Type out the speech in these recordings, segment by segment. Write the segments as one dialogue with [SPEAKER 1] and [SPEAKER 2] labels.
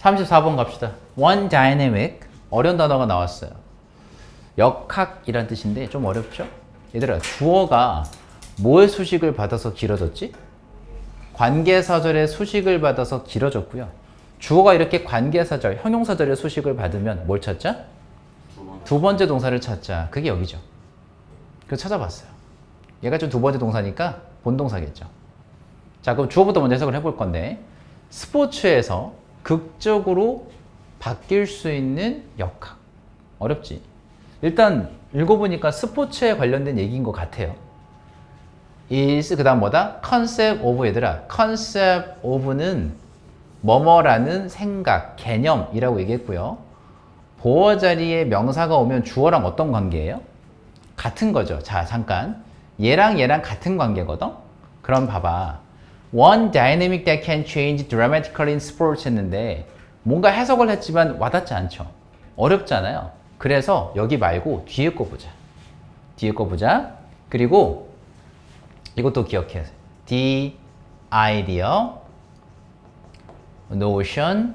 [SPEAKER 1] 34번 갑시다. One dynamic 어려운 단어가 나왔어요. 역학이란 뜻인데 좀 어렵죠? 얘들아 주어가 뭐의 수식을 받아서 길어졌지? 관계사절의 수식을 받아서 길어졌고요. 주어가 이렇게 관계사절, 형용사절의 수식을 받으면 뭘 찾자? 두 번째 동사를 찾자. 그게 여기죠. 그래서 찾아봤어요. 얘가 좀 두 번째 동사니까 본동사겠죠. 자, 그럼 주어부터 먼저 해석을 해볼 건데 스포츠에서 극적으로 바뀔 수 있는 역학. 어렵지? 일단 읽어보니까 스포츠에 관련된 얘기인 것 같아요. is 그 다음 뭐다? concept of 얘들아. concept of는 뭐뭐라는 생각, 개념이라고 얘기했고요. 보어 자리에 명사가 오면 주어랑 어떤 관계예요? 같은 거죠. 자, 잠깐. 얘랑 얘랑 같은 관계거든? 그럼 봐봐. One dynamic that can change dramatically in sports 했는데 뭔가 해석을 했지만 와닿지 않죠. 어렵잖아요. 그래서 여기 말고 뒤에 거 보자. 뒤에 거 보자. 그리고 이것도 기억해. The idea, notion,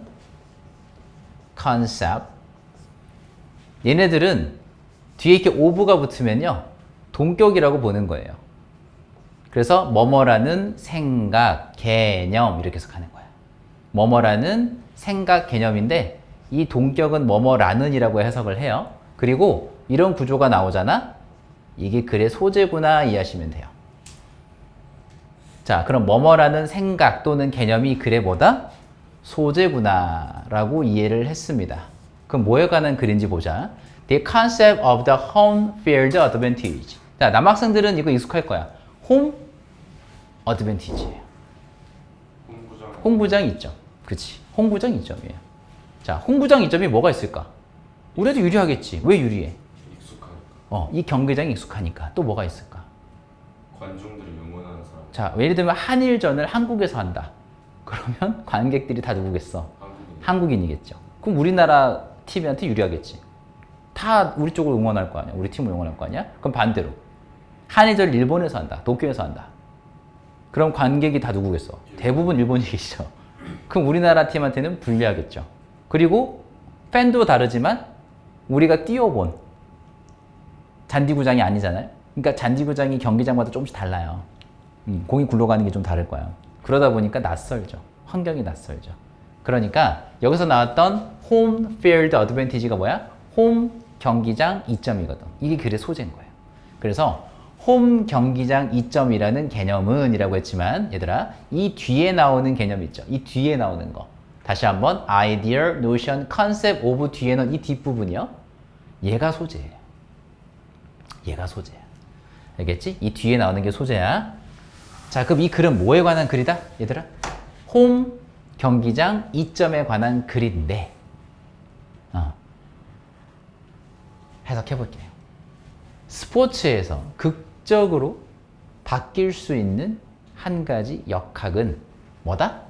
[SPEAKER 1] concept. 얘네들은 뒤에 이렇게 오브가 붙으면요. 동격이라고 보는 거예요. 그래서 뭐뭐라는 생각, 개념 이렇게 해석하는 거야. 뭐뭐라는 생각, 개념인데 이 동격은 뭐뭐라는이라고 해석을 해요. 그리고 이런 구조가 나오잖아. 이게 글의 소재구나 이해하시면 돼요. 자, 그럼 뭐뭐라는 생각 또는 개념이 글의 뭐다? 소재구나라고 이해를 했습니다. 그럼 뭐에 관한 글인지 보자. The concept of the home field advantage. 자, 남학생들은 이거 익숙할 거야. Advantage예요.
[SPEAKER 2] 홍구장
[SPEAKER 1] 홍구장 이점. 그치. 홍구장 이점이에요. 자, 홍구장 이점이 뭐가 있을까? 우리도 유리하겠지. 왜 유리해?
[SPEAKER 2] 익숙하니까
[SPEAKER 1] 어, 이 경기장이 익숙하니까. 또 뭐가 있을까?
[SPEAKER 2] 관중들이 응원하는 사람
[SPEAKER 1] 자, 예를 들면 한일전을 한국에서 한다. 그러면 관객들이 다 누구겠어?
[SPEAKER 2] 한국인
[SPEAKER 1] 한국인이겠죠. 그럼 우리나라 팀한테 유리하겠지. 다 우리 쪽을 응원할 거 아니야. 우리 팀을 응원할 거 아니야. 그럼 반대로 한일전 일본에서 한다. 도쿄에서 한다. 그럼 관객이 다 누구겠어? 대부분 일본이겠죠. 그럼 우리나라 팀한테는 불리하겠죠. 그리고 팬도 다르지만 우리가 뛰어본 잔디구장이 아니잖아요. 그러니까 잔디구장이 경기장마다 조금씩 달라요. 음, 공이 굴러가는 게 좀 다를 거예요. 그러다 보니까 낯설죠. 환경이 낯설죠. 그러니까 여기서 나왔던 홈 필드 어드밴티지가 뭐야? 홈 경기장 이점이거든. 이게 글의 소재인 거예요. 그래서 홈 경기장 이점이라는 개념은 이라고 했지만 얘들아 이 뒤에 나오는 개념 있죠. 이 뒤에 나오는 거. 다시 한번 idea, notion, concept of 뒤에는 이 뒷부분이요. 얘가 소재예요. 얘가 소재야. 알겠지? 이 뒤에 나오는 게 소재야. 자, 그럼 이 글은 뭐에 관한 글이다? 얘들아? 홈 경기장 이점에 관한 글인데, 어. 해석해 볼게요. 스포츠에서 극 적으로 바뀔 수 있는 한 가지 역학은 뭐다?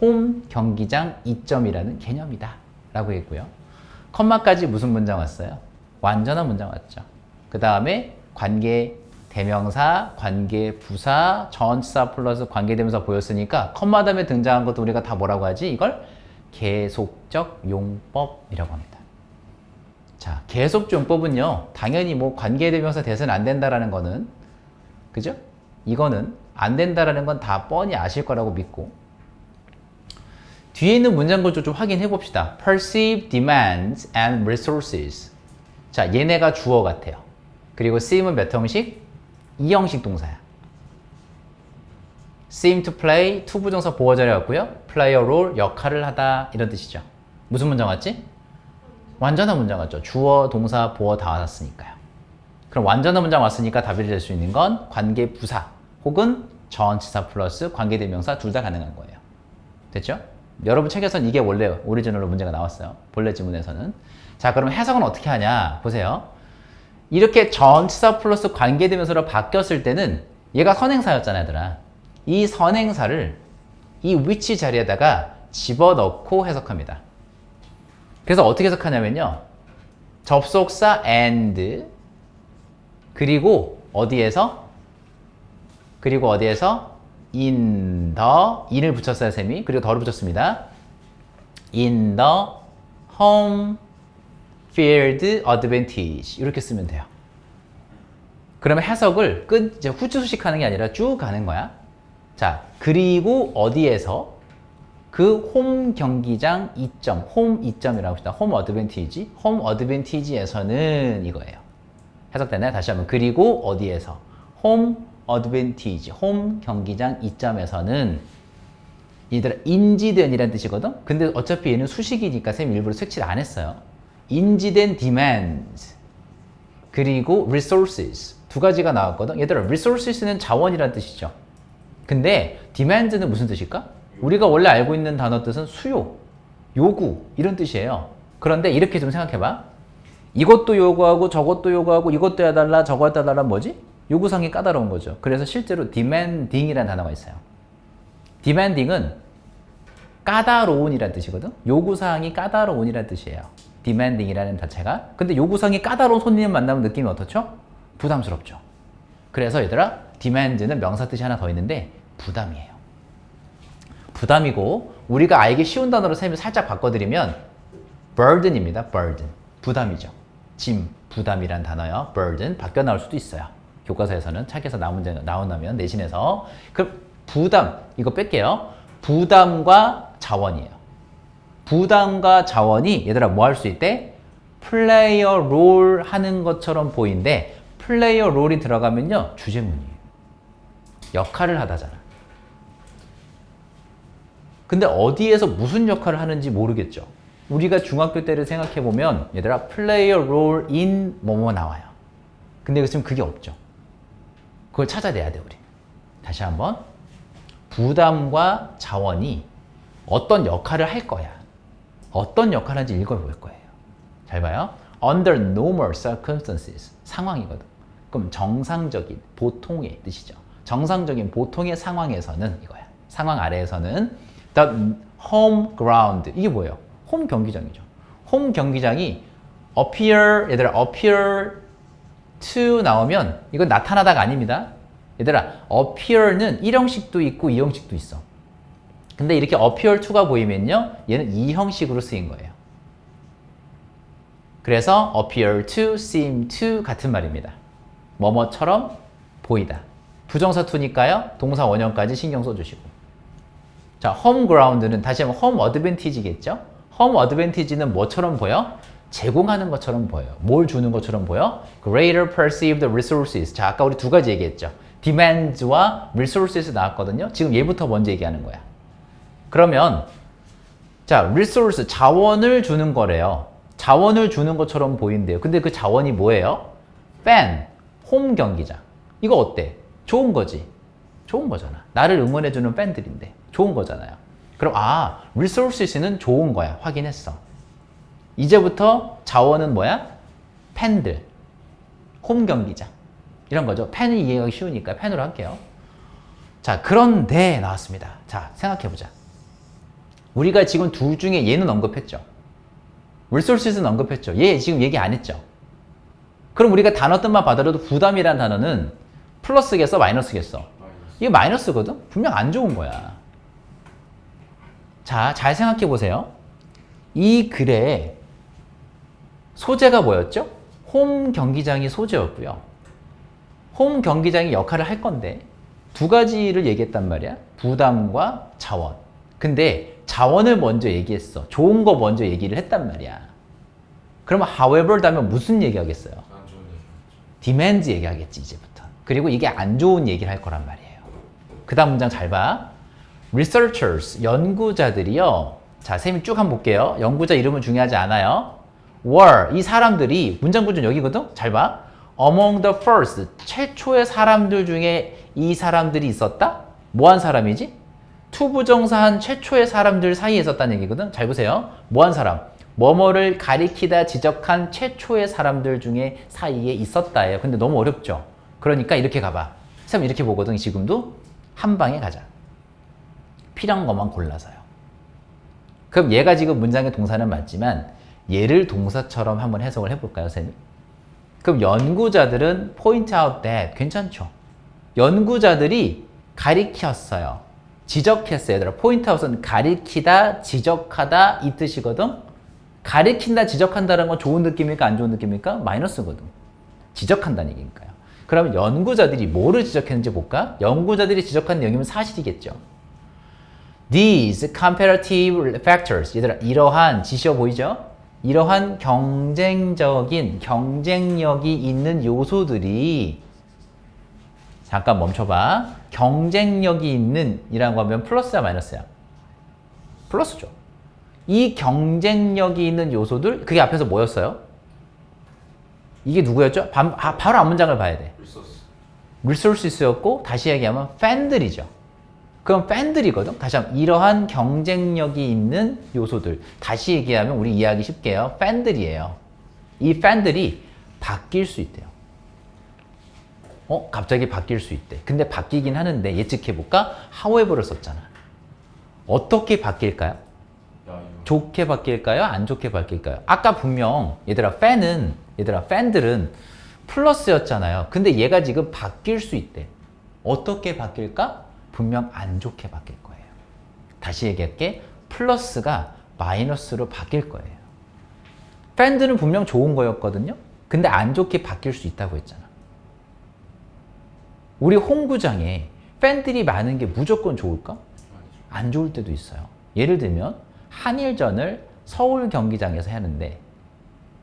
[SPEAKER 1] 홈 경기장 이점이라는 개념이다. 라고 했고요. 컴마까지 무슨 문장 왔어요? 완전한 문장 왔죠. 그 다음에 관계 대명사, 관계 부사, 전치사 플러스 관계 대명사 보였으니까 컴마 다음에 등장한 것도 우리가 다 뭐라고 하지? 이걸 계속적 용법이라고 합니다. 자, 계속 용법은요. 당연히 뭐 관계 대명사 대선 안 된다라는 거는 그죠? 이거는 안 된다라는 건 다 뻔히 아실 거라고 믿고 뒤에 있는 문장 구조 좀 확인해 봅시다. perceive demands and resources. 자, 얘네가 주어 같아요. 그리고 seem은 몇 형식? 이 형식 동사야. seem to play to 부정사 보어 자리 왔고요. play a role 역할을 하다 이런 뜻이죠. 무슨 문장 왔지? 완전한 문장 왔죠. 주어, 동사, 보어 다 왔으니까요. 그럼 완전한 문장 왔으니까 답이 될 수 있는 건 관계 부사 혹은 전치사 플러스 관계 대명사 둘 다 가능한 거예요. 됐죠? 여러분 책에서는 이게 원래 오리지널로 문제가 나왔어요. 본래 지문에서는. 자, 그럼 해석은 어떻게 하냐? 보세요. 이렇게 전치사 플러스 관계 대명사로 바뀌었을 때는 얘가 선행사였잖아, 얘들아. 이 선행사를 이 위치 자리에다가 집어넣고 해석합니다. 그래서 어떻게 해석하냐면요. 접속사 and 그리고 어디에서 그리고 어디에서 in the in을 붙였어요, 셈이. 그리고 더를 붙였습니다. in the home field advantage 이렇게 쓰면 돼요. 그러면 해석을 끝 이제 후추수식하는 게 아니라 쭉 가는 거야. 자 그리고 어디에서 그 홈 경기장 이점, 홈 이점이라고 합시다. 홈 어드밴티지, 홈 어드밴티지에서는 이거예요. 해석되나요? 다시 한번 그리고 어디에서 홈 어드밴티지, 홈 경기장 이점에서는 얘들아 인지된이라는 뜻이거든. 근데 어차피 얘는 수식이니까 쌤 일부러 색칠 안 했어요. 인지된 demands 그리고 resources 두 가지가 나왔거든. 얘들아 resources는 자원이라는 뜻이죠. 근데 demands는 무슨 뜻일까? 우리가 원래 알고 있는 단어 뜻은 수요, 요구 이런 뜻이에요. 그런데 이렇게 좀 생각해봐. 이것도 요구하고 저것도 요구하고 이것도 해달라 저것도 해달라 뭐지? 요구사항이 까다로운 거죠. 그래서 실제로 demanding이라는 단어가 있어요. demanding은 까다로운이라는 뜻이거든. 요구사항이 까다로운이라는 뜻이에요. demanding이라는 자체가. 근데 요구사항이 까다로운 손님 만나면 느낌이 어떻죠? 부담스럽죠. 그래서 얘들아, demand는 명사 뜻이 하나 더 있는데 부담이에요. 부담이고 우리가 알기 쉬운 단어로 쌤이 살짝 바꿔드리면 burden입니다. burden. 부담이죠. 짐, 부담이란 단어요. burden. 바뀌어 나올 수도 있어요. 교과서에서는 책에서 나온다면 내신에서 그럼 부담 이거 뺄게요. 부담과 자원이에요. 부담과 자원이 얘들아 뭐 할 수 있대? 플레이어 롤 하는 것처럼 보이는데 플레이어 롤이 들어가면요 주제문이에요. 역할을 하다잖아. 근데 어디에서 무슨 역할을 하는지 모르겠죠. 우리가 중학교 때를 생각해 보면 얘들아 플레이어 롤인 뭐뭐 나와요. 근데 지금 그게 없죠. 그걸 찾아내야 돼 우리. 다시 한번 부담과 자원이 어떤 역할을 할 거야. 어떤 역할을 하는지 읽어볼 거예요. 잘 봐요. Under normal circumstances 상황이거든. 그럼 정상적인 보통의 뜻이죠. 정상적인 보통의 상황에서는 이거야. 상황 아래에서는 the home ground 이게 뭐예요? 홈 경기장이죠. 홈 경기장이 appear 얘들아 appear to 나오면 이건 나타나다가 아닙니다. 얘들아 appear는 1형식도 있고 2형식도 있어. 근데 이렇게 appear to가 보이면요. 얘는 2형식으로 쓰인 거예요. 그래서 appear to, seem to 같은 말입니다. 뭐뭐처럼 보이다. 부정사 to니까요. 동사 원형까지 신경 써주시고. 자, ground는 다시 한번 home advantage겠죠? home advantage는 뭐처럼 보여? 제공하는 것처럼 보여요. 뭘 주는 것처럼 보여? Greater perceived resources. 자, 아까 우리 두 가지 얘기했죠. demands와 resources 나왔거든요. 지금 얘부터 먼저 얘기하는 거야. 그러면 자, resource 자원을 주는 거래요. 자원을 주는 것처럼 보인대요. 근데 그 자원이 뭐예요? fan, 홈 경기장. 이거 어때? 좋은 거지. 좋은 거잖아. 나를 응원해 주는 팬들인데 좋은 거잖아요. 그럼 아, resources는 좋은 거야. 확인했어. 이제부터 자원은 뭐야? 팬들, 홈 경기장 이런 거죠. 팬을 이해하기 쉬우니까 팬으로 할게요. 자, 그런데 나왔습니다. 자, 생각해 보자. 우리가 지금 둘 중에 얘는 언급했죠. resources는 언급했죠. 얘 지금 얘기 안 했죠. 그럼 우리가 단어 뜻만 받아도 부담이라는 단어는 플러스겠어, 마이너스겠어?
[SPEAKER 2] 마이너스.
[SPEAKER 1] 이게 마이너스거든? 분명 안 좋은 거야. 자, 잘 생각해 보세요. 이 글에 소재가 뭐였죠? 홈 경기장이 소재였고요. 홈 경기장이 역할을 할 건데 두 가지를 얘기했단 말이야. 부담과 자원. 근데 자원을 먼저 얘기했어. 좋은 거 먼저 얘기를 했단 말이야. 그러면 however 다면 무슨 얘기하겠어요? 디맨즈 얘기하겠지 이제부터. 그리고 이게 안 좋은 얘기를 할 거란 말이에요. 그 다음 문장 잘 봐. Researchers 연구자들이요. 자, 쌤이 쭉 한번 볼게요. 연구자 이름은 중요하지 않아요. were 이 사람들이 문장 구조는 여기거든. 잘 봐. Among the first 최초의 사람들 중에 이 사람들이 있었다. 뭐 한 사람이지? 투부정사한 최초의 사람들 사이에 있었다는 얘기거든. 잘 보세요. 뭐 한 사람? 뭐뭐를 가리키다 지적한 최초의 사람들 중에 사이에 있었다예요. 근데 너무 어렵죠. 그러니까 이렇게 가봐. 쌤 이렇게 보거든. 지금도 한 방에 가자. 필요한 것만 골라서요. 그럼 얘가 지금 문장의 동사는 맞지만 얘를 동사처럼 한번 해석을 해볼까요, 쌤이? 그럼 연구자들은 point out that 괜찮죠. 연구자들이 가리켰어요. 지적했어요. 얘들아. 포인트아웃은 가리키다, 지적하다 이 뜻이거든. 가리킨다, 지적한다는 건 좋은 느낌입니까? 안 좋은 느낌입니까? 마이너스거든. 지적한다는 얘기니까요. 그러면 연구자들이 뭐를 지적했는지 볼까? 연구자들이 지적한 내용이면 사실이겠죠. These comparative factors, 얘들아, 이러한 지시어 보이죠? 이러한 경쟁적인 경쟁력이 있는 요소들이 잠깐 멈춰봐. 경쟁력이 있는 이라고 하면 플러스야 마이너스야? 플러스죠. 이 경쟁력이 있는 요소들 그게 앞에서 뭐였어요? 이게 누구였죠? 바, 아, 바로 앞 문장을 봐야 돼.
[SPEAKER 2] 리소스.
[SPEAKER 1] 리소스였고 다시 얘기하면 팬들이죠. 그럼 팬들이거든. 다시 한번 이러한 경쟁력이 있는 요소들. 다시 얘기하면 우리 이해하기 쉽게요. 팬들이에요. 이 팬들이 바뀔 수 있대요. 어? 갑자기 바뀔 수 있대. 근데 바뀌긴 하는데 예측해 볼까? however를 썼잖아. 어떻게 바뀔까요? 좋게 바뀔까요? 안 좋게 바뀔까요? 아까 분명 얘들아 팬은 얘들아 팬들은 플러스였잖아요. 근데 얘가 지금 바뀔 수 있대. 어떻게 바뀔까? 분명 안 좋게 바뀔 거예요. 다시 얘기할게. 플러스가 마이너스로 바뀔 거예요. 팬들은 분명 좋은 거였거든요. 근데 안 좋게 바뀔 수 있다고 했잖아. 우리 홍구장에 팬들이 많은 게 무조건 좋을까? 안 좋을 때도 있어요. 예를 들면 한일전을 서울 경기장에서 하는데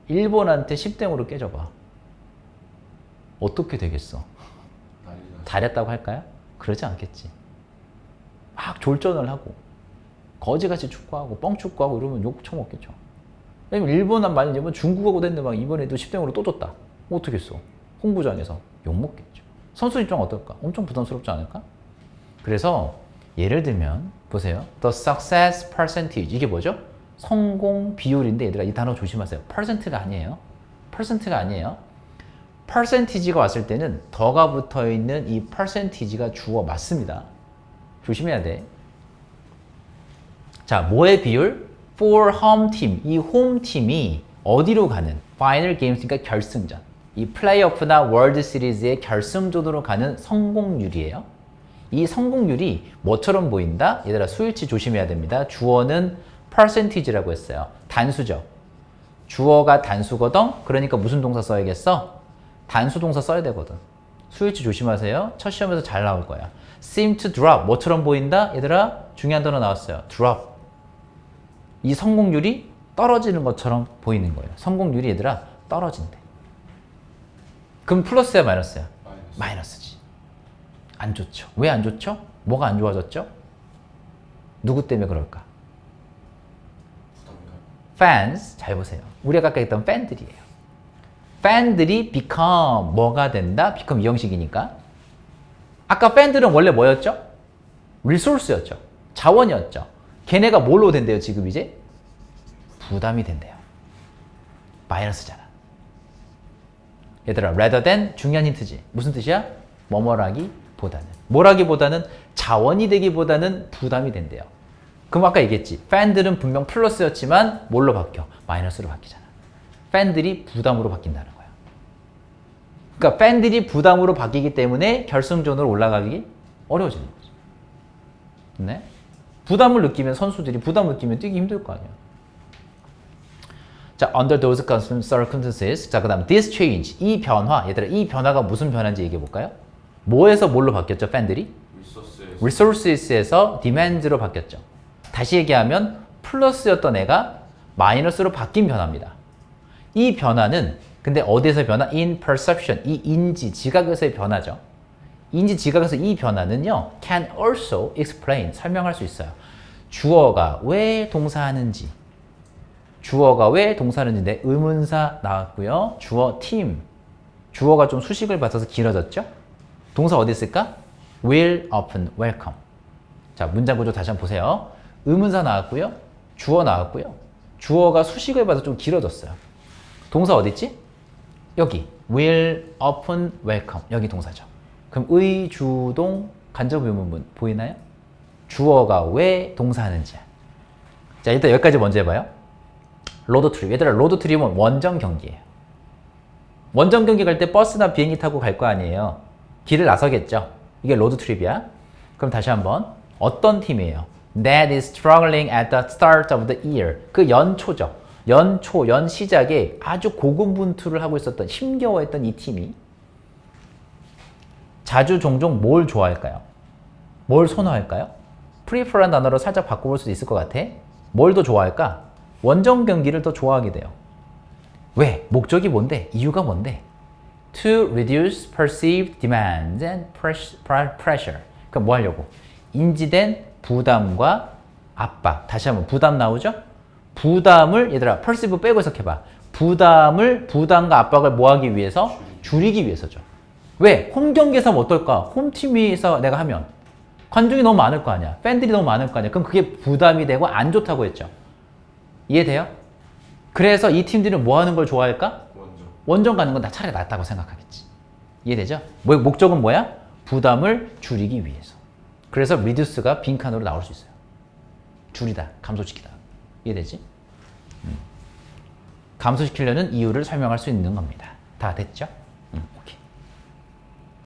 [SPEAKER 1] 일본한테 10대0으로 깨져봐. 어떻게 되겠어? 잘했다고 할까요? 그러지 않겠지. 막 졸전을 하고 거지같이 축구하고 뻥 축구하고 이러면 욕 처먹겠죠. 일본한 말이 이번 중국하고 됐는데 막 이번에도 10대0으로 또 졌다. 어떻게 했어? 홍구장에서 욕먹겠죠. 선수 입장 어떨까? 엄청 부담스럽지 않을까? 그래서 예를 들면 보세요. The success percentage 이게 뭐죠? 성공 비율인데 얘들아 이 단어 조심하세요. percent가 아니에요. percent가 아니에요. percentage가 왔을 때는 더가 붙어 있는 이 percentage가 주어 맞습니다. 조심해야 돼. 자, 뭐의 비율? For home team. 이 홈 팀이 어디로 가는? Final Games니까 결승전. 이 플레이오프나 월드 시리즈의 결승전으로 가는 성공률이에요. 이 성공률이 뭐처럼 보인다? 얘들아 수일치 조심해야 됩니다. 주어는 percentage라고 했어요. 단수죠. 주어가 단수거든. 그러니까 무슨 동사 써야겠어? 단수 동사 써야 되거든. 수일치 조심하세요. 첫 시험에서 잘 나올 거야. seem to drop 뭐처럼 보인다? 얘들아 중요한 단어 나왔어요. drop. 이 성공률이 떨어지는 것처럼 보이는 거예요. 성공률이 얘들아 떨어진대. 그럼 플러스야 마이너스야?
[SPEAKER 2] 마이너스.
[SPEAKER 1] 마이너스지. 안 좋죠. 왜 안 좋죠? 뭐가 안 좋아졌죠? 누구 때문에 그럴까? fans 잘 보세요. 우리가 아까 했던 팬들이에요. 팬들이 become 뭐가 된다? become 이 형식이니까. 아까 팬들은 원래 뭐였죠? resource였죠. 자원이었죠. 걔네가 뭘로 된대요, 지금 이제? 부담이 된대요. 마이너스잖아. 얘들아, rather than 중요한 힌트지. 무슨 뜻이야? 뭐뭐라기 보다는. 뭐라기 보다는 자원이 되기보다는 부담이 된대요. 그럼 아까 얘기했지. 팬들은 분명 플러스였지만 뭘로 바뀌어? 마이너스로 바뀌잖아. 팬들이 부담으로 바뀐다는 거야. 그러니까 팬들이 부담으로 바뀌기 때문에 결승전으로 올라가기 어려워지는 거지. 네? 부담을 느끼면 선수들이 부담을 느끼면 뛰기 힘들 거 아니야. 자, under those circumstances. 자, 그 다음 this change. 이 변화. 얘들아, 이 변화가 무슨 변화인지 얘기해 볼까요? 뭐에서 뭘로 바뀌었죠? 팬들이?
[SPEAKER 2] 리소스에서
[SPEAKER 1] resources에서 demand로 바뀌었죠. 다시 얘기하면 플러스였던 애가 마이너스로 바뀐 변화입니다. 이 변화는 근데 어디에서 변화? in perception. 이 인지, 지각에서의 변화죠. 인지, 지각에서 이 변화는요. can also explain. 설명할 수 있어요. 주어가 왜 동사하는지. 주어가 왜 동사하는지인데 의문사 나왔고요. 주어 팀. 주어가 좀 수식을 받아서 길어졌죠? 동사 어디 있을까? will, open, welcome. 자, 문장 구조 다시 한번 보세요. 의문사 나왔고요. 주어 나왔고요. 주어가 수식을 봐서 좀 길어졌어요. 동사 어디 있지? 여기 will, open, welcome. 여기 동사죠. 그럼 의, 주, 동, 간접 의문문 보이나요? 주어가 왜 동사하는지야. 자, 일단 여기까지 먼저 해봐요. 로드 트립. 얘들아, 로드 트립은 원정 경기예요. 원정 경기 갈 때 버스나 비행기 타고 갈 거 아니에요. 길을 나서겠죠. 이게 로드 트립이야. 그럼 다시 한번 어떤 팀이에요? That is struggling at the start of the year. 그 연초죠. 연초, 연 시작에 아주 고군분투를 하고 있었던 힘겨워했던 이 팀이 자주 종종 뭘 좋아할까요? 뭘 선호할까요? prefer란 단어로 살짝 바꿔볼 수도 있을 것 같아. 뭘 더 좋아할까? 원정 경기를 더 좋아하게 돼요. 왜? 목적이 뭔데? 이유가 뭔데? To reduce perceived demands and pres- pre- pressure. 그럼 뭐 하려고? 인지된 부담과 압박. 다시 한번 부담 나오죠? 부담을 얘들아 perceive 빼고 해석해봐. 부담을 부담과 압박을 뭐 하기 위해서? 줄이기 위해서죠. 왜? 홈 경기에서 하면 어떨까? 홈팀에서 내가 하면 관중이 너무 많을 거 아니야. 팬들이 너무 많을 거 아니야. 그럼 그게 부담이 되고 안 좋다고 했죠. 이해돼요? 그래서 이 팀들은 뭐 하는 걸 좋아할까?
[SPEAKER 2] 원정.
[SPEAKER 1] 원정 가는 건다 차라리 낫다고 생각하겠지. 이해되죠? 뭐, 목적은 뭐야? 부담을 줄이기 위해서. 그래서 reduce가 빈칸으로 나올 수 있어요. 줄이다, 감소시키다. 이해되지? 음. 감소시키려는 이유를 설명할 수 있는 겁니다. 다 됐죠? 음, 오케이.